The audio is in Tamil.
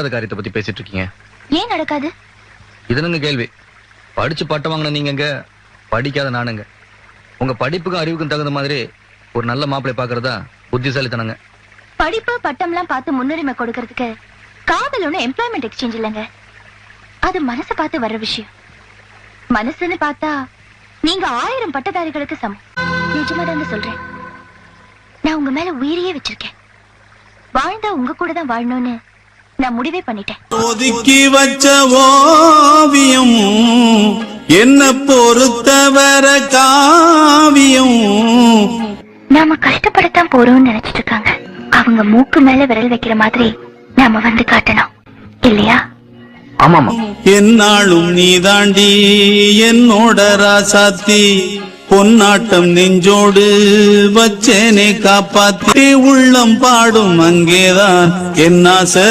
நடக்காத காரியத்தை பத்தி பேசிட்டு இருக்கீங்க ஏன் நடக்காது? இது என்னங்க கேள்வி. படிச்சு பட்டம் வாங்கின நீங்கங்க படிக்காத நானுங்க. உங்க படிப்புக்கும் அறிவுக்கும் தகுந்த மாதிரி ஒரு நல்ல மாப்பிளை பாக்குறதா புத்திசாலித்தனங்க. படிப்பு பட்டம்லாம் பார்த்து முன்னுரிமை கொடுக்கறதுக்கு காதல் ஒண்ணு எம்ப்ளாய்மெண்ட் எக்ஸ்சேஞ்ச் இல்லைங்க. அது மனசை பார்த்து வர்ற விஷயம். மனசுன்னு பார்த்தா நீங்க ஆயிரம் பட்டதாரிகளுக்கு சமம். நிஜமாதாங்க சொல்றேன். நான் உங்க மேல உயிரையே வச்சிருக்கேன். வாழ்ந்தா உங்க கூட தான் வாழணும்னு நான் முடிவே பண்ணிட்டேன். ஒதுக்கி வச்ச ஓவியம் என்ன பொறுத்தவர காவியம். நாம கஷ்டப்படத்தான் போறோம்னு நினைச்சிட்டு இருக்காங்க அவங்க மூக்கு மேல விரல் வைக்கிற மாதிரி நாம வந்து காட்டணும். இல்லையா? ஆமாமா என்னாலும் நீதாண்டி என்னோட ராசாத்தி. பொன்னாட்டம் நெஞ்சோடு வச்சேனே காப்பாத்தி. உள்ளம் பாடும் அங்கேதான். என் ஆசை